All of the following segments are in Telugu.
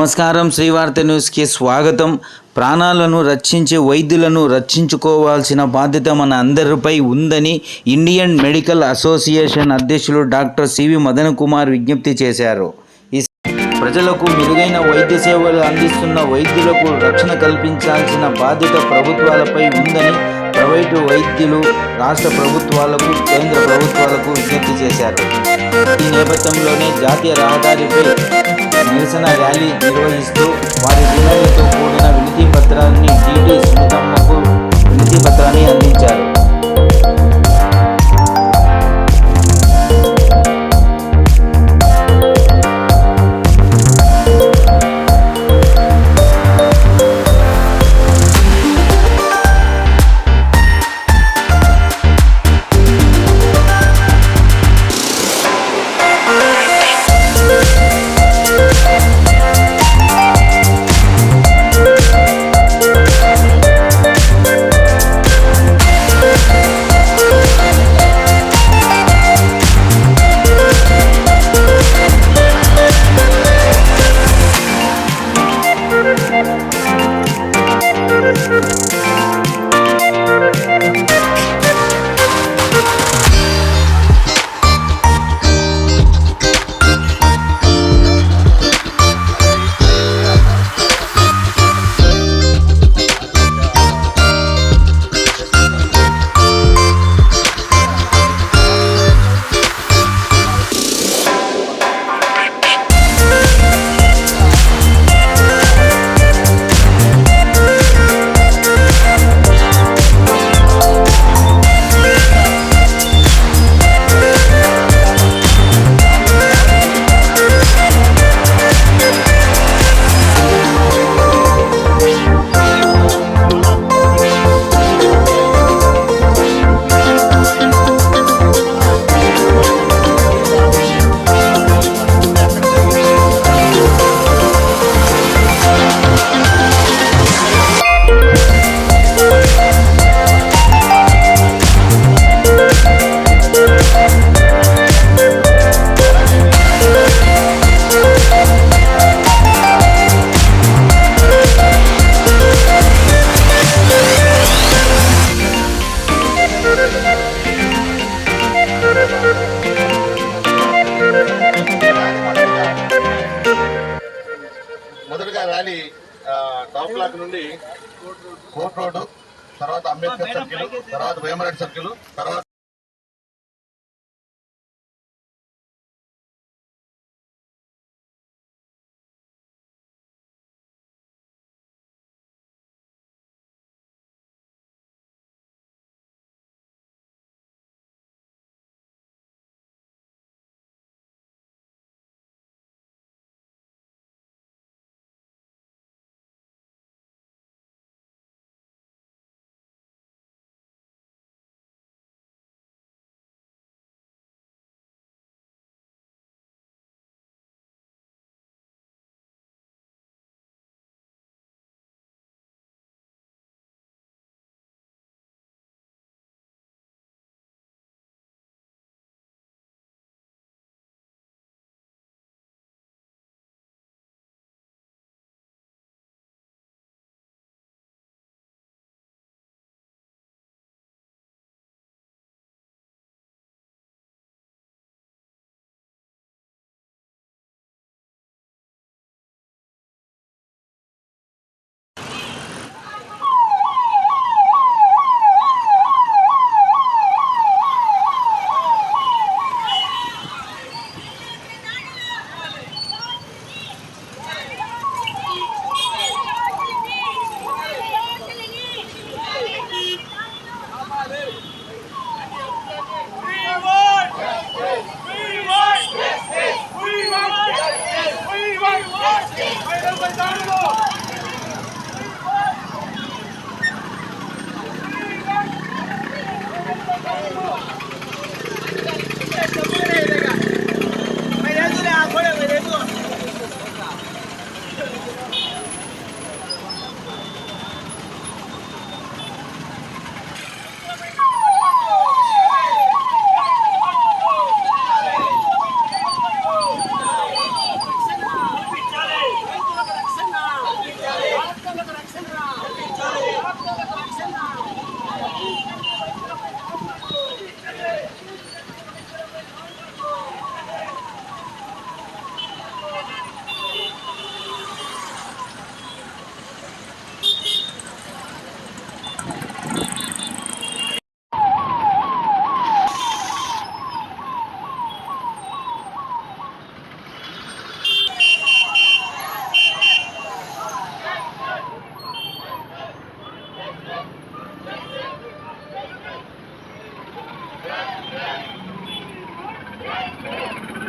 నమస్కారం శ్రీవార్త న్యూస్కి స్వాగతం. ప్రాణాలను రక్షించే వైద్యులను రక్షించుకోవాల్సిన బాధ్యత మన అందరిపై ఉందని ఇండియన్ మెడికల్ అసోసియేషన్ అధ్యక్షులు doctor C V Madan Kumar విజ్ఞప్తి చేశారు. ఈ ప్రజలకు మెరుగైన వైద్య సేవలు అందిస్తున్న వైద్యులకు రక్షణ కల్పించాల్సిన బాధ్యత ప్రభుత్వాలపై ఉందని ప్రైవేటు వైద్యులు రాష్ట్ర ప్రభుత్వాలకు కేంద్ర ప్రభుత్వాలకు విజ్ఞప్తి చేశారు. ఈ నేపథ్యంలోనే జాతీయ రహదారిపై నిరసన ర్యాలీ నిర్వహిస్తూ వారి డిమాండ్లతో కూడిన వినతి పత్రాన్ని టీటీ సునీతమ్మకు వినతి పత్రాన్ని అందించారు. ర్యాలీ ఆ, టాప్ బ్లాక్ నుండి కోర్ట్ రోడ్డు తర్వాత అంబేద్కర్ సర్కిల్ తర్వాత వేమరెడ్డి సర్కిల్ తర్వాత Thank you.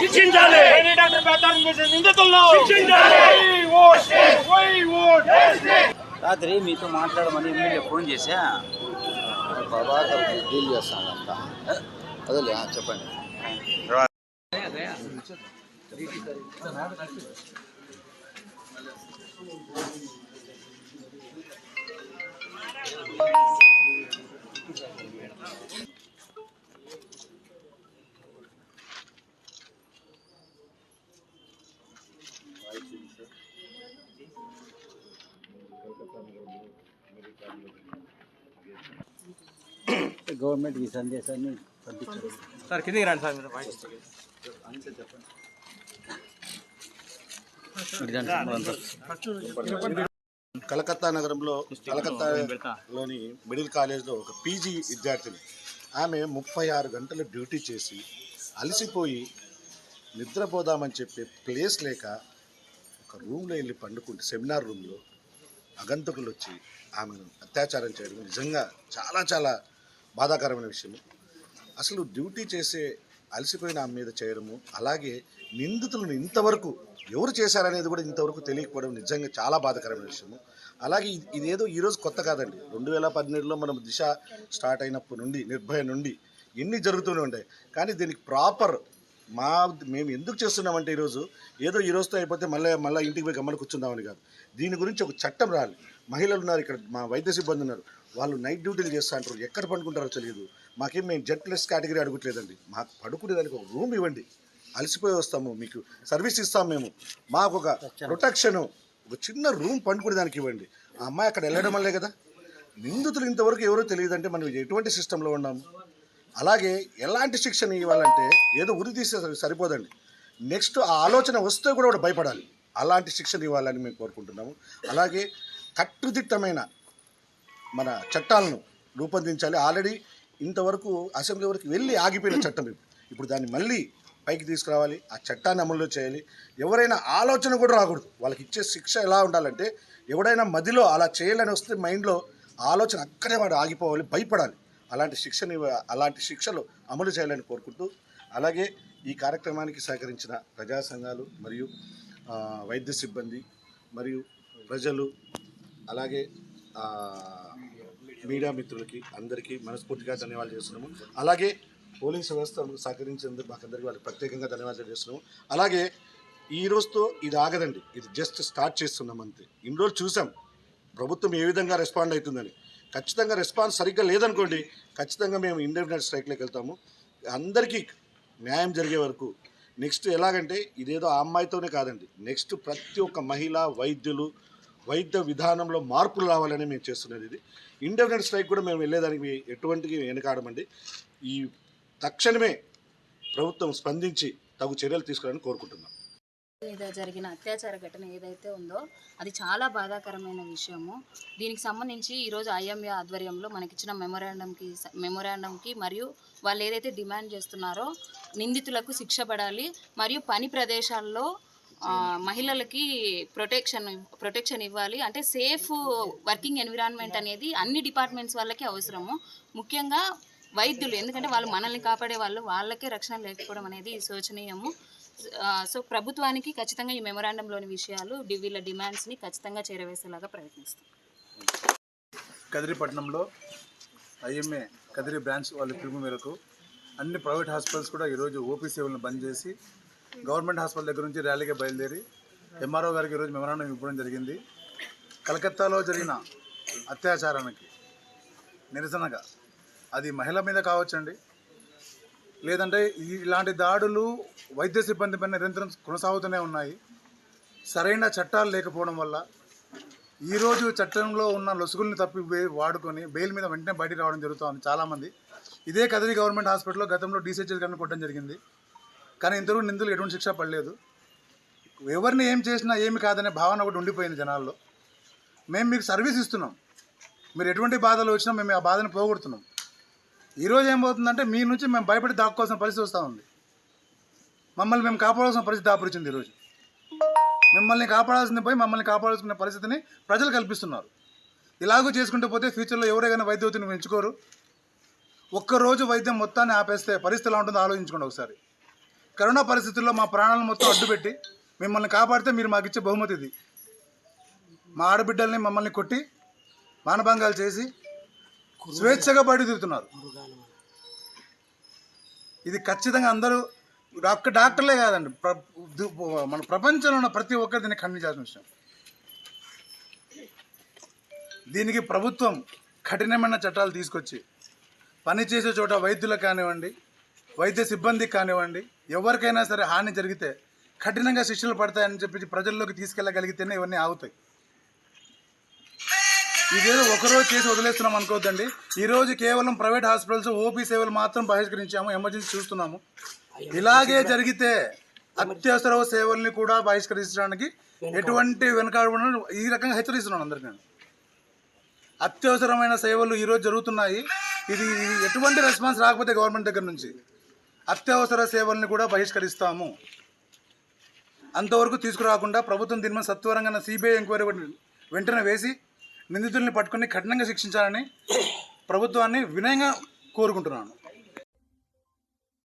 శిక్షించాలి డాక్టర్ బెత్తారం చేసిన నిందితుల్లో శిక్షించాలి రాత్రి మీతో మాట్లాడమని ఎమ్మెల్యే ఫోన్ చేశా ప్రభాకర్ డీల్ చేస్తానంట అదేలే ఆ, చెప్పండి గవర్నమెంట్ ఈ సందేశాన్ని పంపించారు సార్ కిందికి రండి సార్ మీరు వాయిస్ కలకత్తా నగరంలో కలకత్తాలోని మిడిల్ కాలేజ్లో ఒక పీజీ విద్యార్థిని ఆమె ముప్పై ఆరు గంటలు డ్యూటీ చేసి అలసిపోయి నిద్రపోదామని చెప్పే ప్లేస్ లేక ఒక రూమ్లో వెళ్ళి పండుకుంటే సెమినార్ రూమ్లో. అగంతకులు వచ్చి ఆమెను అత్యాచారం చేయడం నిజంగా చాలా చాలా బాధాకరమైన విషయము. అసలు డ్యూటీ చేసే అలసిపోయిన ఆమె మీద చేయడము అలాగే నిందితులను ఇంతవరకు ఎవరు చేశారనేది కూడా ఇంతవరకు తెలియకపోవడం నిజంగా చాలా బాధాకరమైన విషయము. అలాగే ఇదేదో ఈరోజు కొత్త కాదండి. రెండు వేల పన్నెండులో మనం దిశ స్టార్ట్ అయినప్పటి నుండి నిర్భయ నుండి ఎన్ని జరుగుతూనే ఉంటాయి కానీ దీనికి ప్రాపర్ మా మేము ఎందుకు చేస్తున్నామంటే ఈరోజు ఏదో ఈ రోజుతో అయిపోతే మళ్ళీ మళ్ళీ ఇంటికి పోయి గమ్మని కూర్చుందామని కాదు. దీని గురించి ఒక చట్టం రాలి. మహిళలు ఉన్నారు ఇక్కడ మా వైద్య సిబ్బంది ఉన్నారు. వాళ్ళు నైట్ డ్యూటీలు చేస్తా అంటారు. ఎక్కడ పండుకుంటారో తెలియదు. మాకేం మేము జెడ్ ప్లస్ కేటగిరీ అడగట్లేదండి. మాకు పడుకునేదానికి ఒక రూమ్ ఇవ్వండి. అలసిపోయి వస్తాము. మీకు సర్వీస్ ఇస్తాం మేము. మాకు ఒక ప్రొటెక్షన్ ఒక చిన్న రూమ్ పండుకునేదానికి ఇవ్వండి. ఆ అమ్మాయి అక్కడ వెళ్ళడం వల్లే కదా. నిందితులు ఇంతవరకు ఎవరో తెలియదంటే మనం ఎటువంటి సిస్టంలో ఉన్నాము? అలాగే ఎలాంటి శిక్షణ ఇవ్వాలంటే ఏదో ఉరి తీసే సరిపోదండి. నెక్స్ట్ ఆ ఆలోచన వస్తే కూడా వాడు భయపడాలి. అలాంటి శిక్షణ ఇవ్వాలని మేము కోరుకుంటున్నాము. అలాగే కట్టుదిట్టమైన మన చట్టాలను రూపొందించాలి. ఆల్రెడీ ఇంతవరకు అసెంబ్లీ వరకు వెళ్ళి ఆగిపోయిన చట్టం ఇప్పుడు దాన్ని మళ్ళీ పైకి తీసుకురావాలి. ఆ చట్టాన్ని అమల్లో చేయాలి. ఎవరైనా ఆలోచన కూడా రాకూడదు. వాళ్ళకి ఇచ్చే శిక్ష ఎలా ఉండాలంటే ఎవడైనా మదిలో అలా చేయాలని వస్తే మైండ్లో ఆలోచన అక్కడే వాడు ఆగిపోవాలి భయపడాలి. అలాంటి శిక్షని అలాంటి శిక్షలు అమలు చేయాలని కోరుకుంటూ అలాగే ఈ కార్యక్రమానికి సహకరించిన ప్రజా సంఘాలు మరియు వైద్య సిబ్బంది మరియు ప్రజలు అలాగే మీడియా మిత్రులకి అందరికీ మనస్ఫూర్తిగా ధన్యవాదాలు చేస్తున్నాము. అలాగే పోలీసు వ్యవస్థ సహకరించేందుకు మాకందరికీ వాళ్ళకి ప్రత్యేకంగా ధన్యవాదాలు చేస్తున్నాము. అలాగే ఈ రోజుతో ఇది ఆగదండి. ఇది జస్ట్ స్టార్ట్ చేస్తున్నాం అంతే. ఇన్ని రోజులు చూసాం. ప్రభుత్వం ఏ విధంగా రెస్పాండ్ అవుతుందని. ఖచ్చితంగా రెస్పాన్స్ సరిగ్గా లేదనుకోండి ఖచ్చితంగా మేము ఇండెఫినెట్ స్ట్రైక్లోకి వెళ్తాము. అందరికీ న్యాయం జరిగే వరకు. నెక్స్ట్ ఎలాగంటే ఇదేదో ఆ అమ్మాయితోనే కాదండి. నెక్స్ట్ ప్రతి ఒక్క మహిళ వైద్యులు వైద్య విధానంలో మార్పులు రావాలని మేము చేస్తున్నది ఇది. ఇండెఫినెట్ స్ట్రైక్ కూడా మేము వెళ్ళేదానికి ఎటువంటి వెనకాడమండి. ఈ తక్షణమే ప్రభుత్వం స్పందించి తగు చర్యలు తీసుకోవాలని కోరుకుంటున్నాం. మీద జరిగిన అత్యాచార ఘటన ఏదైతే ఉందో అది చాలా బాధాకరమైన విషయము. దీనికి సంబంధించి ఈరోజు ఐఎంఏ ఆధ్వర్యంలో మనకిచ్చిన మెమోరాండంకి మెమోరాండంకి మరియు వాళ్ళు ఏదైతే డిమాండ్ చేస్తున్నారో నిందితులకు శిక్ష పడాలి మరియు పని ప్రదేశాల్లో మహిళలకి ప్రొటెక్షన్ ప్రొటెక్షన్ ఇవ్వాలి. అంటే సేఫ్ వర్కింగ్ ఎన్విరాన్మెంట్ అనేది అన్ని డిపార్ట్మెంట్స్ వాళ్ళకి అవసరము. ముఖ్యంగా వైద్యులు ఎందుకంటే వాళ్ళు మనల్ని కాపాడే వాళ్ళు వాళ్ళకే రక్షణ లేకపోవడం అనేది శోచనీయము. సో ప్రభుత్వానికి ఖచ్చితంగా ఈ మెమరాండంలోని విషయాలు వీళ్ళ డిమాండ్స్ని ఖచ్చితంగా చేరవేసేలాగా ప్రయత్నిస్తాం. కదిరిపట్నంలో ఐఎంఏ కదిరి బ్రాంచ్ వాళ్ళ పిలుపు మేరకు అన్ని ప్రైవేట్ హాస్పిటల్స్ కూడా ఈరోజు ఓపీ సేవలను బంద్ చేసి గవర్నమెంట్ హాస్పిటల్ దగ్గర నుంచి ర్యాలీగా బయలుదేరి ఎంఆర్ఓ గారికి ఈరోజు మెమరాండం ఇవ్వడం జరిగింది. కలకత్తాలో జరిగిన అత్యాచారానికి నిరసనగా అది మహిళ మీద కావచ్చండి. లేదంటే ఇలాంటి దాడులు వైద్య సిబ్బంది పైన నిరంతరం కొనసాగుతూనే ఉన్నాయి. సరైన చట్టాలు లేకపోవడం వల్ల ఈరోజు చట్టంలో ఉన్న లొసుగుల్ని తప్పి వాడుకొని బెయిల్ మీద వెంటనే బయటికి రావడం జరుగుతుంది చాలామంది. ఇదే కదిరి గవర్నమెంట్ హాస్పిటల్లో గతంలో డీసీహెచ్ఎస్ గారిని కొట్టడం జరిగింది. కానీ ఇంతవరకు నిందులు ఎటువంటి శిక్ష పడలేదు. ఎవరిని ఏం చేసినా ఏమి కాదనే భావన ఒకటి ఉండిపోయింది జనాల్లో. మేము మీకు సర్వీస్ ఇస్తున్నాం. మీరు ఎటువంటి బాధలు వచ్చినా మేము ఆ బాధను పోగొడుతున్నాం. ఈరోజు ఏమవుతుందంటే మీ నుంచి మేము భయపడి దాక్కోవాల్సిన పరిస్థితి వస్తూ ఉంది. మమ్మల్ని మేము కాపాడాల్సిన పరిస్థితి దాపురించింది ఈరోజు మిమ్మల్ని కాపాడాల్సింది పోయి మమ్మల్ని కాపాడాల్సిన పరిస్థితిని ప్రజలు కల్పిస్తున్నారు. ఇలాగూ చేసుకుంటూ పోతే ఫ్యూచర్లో ఎవరైనా వైద్యవతిని ఎంచుకోరు. ఒక్కరోజు వైద్యం మొత్తాన్ని ఆపేస్తే పరిస్థితి ఎలా ఉంటుందో ఆలోచించుకోండి ఒకసారి. కరోనా పరిస్థితుల్లో మా ప్రాణాలను మొత్తం అడ్డుపెట్టి మిమ్మల్ని కాపాడితే మీరు మాకు ఇచ్చే బహుమతి ఇది. మా ఆడబిడ్డల్ని మమ్మల్ని కొట్టి మానభంగాలు చేసి స్వేచ్ఛగా బయట తిరుగుతున్నారు. ఇది ఖచ్చితంగా అందరూ డాక్టర్ డాక్టర్లే కాదండి మన ప్రపంచంలో ఉన్న ప్రతి ఒక్కరు దీన్ని ఖండించాల్సిన విషయం. దీనికి ప్రభుత్వం కఠినమైన చట్టాలు తీసుకొచ్చి పనిచేసే చోట వైద్యులకు కానివ్వండి వైద్య సిబ్బందికి కానివ్వండి ఎవరికైనా సరే హాని జరిగితే కఠినంగా శిక్షలు పడతాయని చెప్పి ప్రజల్లోకి తీసుకెళ్ళగలిగితేనే ఇవన్నీ ఆగుతాయి. ఇదేదో ఒకరోజు చేసి వదిలేస్తున్నాం అనుకోవద్దండి. ఈరోజు కేవలం ప్రైవేట్ హాస్పిటల్స్ ఓపీ సేవలు మాత్రం బహిష్కరించాము ఎమర్జెన్సీ చూస్తున్నాము. ఇలాగే జరిగితే అత్యవసర సేవల్ని కూడా బహిష్కరించడానికి ఎటువంటి వెనకాడ ఈ రకంగా హెచ్చరిస్తున్నాను అందరికీ అత్యవసరమైన సేవలు ఈరోజు జరుగుతున్నాయి. ఇది ఇది ఎటువంటి రెస్పాన్స్ రాకపోతే గవర్నమెంట్ దగ్గర నుంచి. అత్యవసర సేవల్ని కూడా బహిష్కరిస్తాము. అంతవరకు తీసుకురాకుండా ప్రభుత్వం దీని మీద సత్వరంగా సిబిఐ ఎంక్వైరీ వెంటనే వేసి నిందితుల్ని పట్టుకొని కఠినంగా శిక్షించాలని ప్రభుత్వాన్ని వినయంగా కోరుకుంటున్నాను.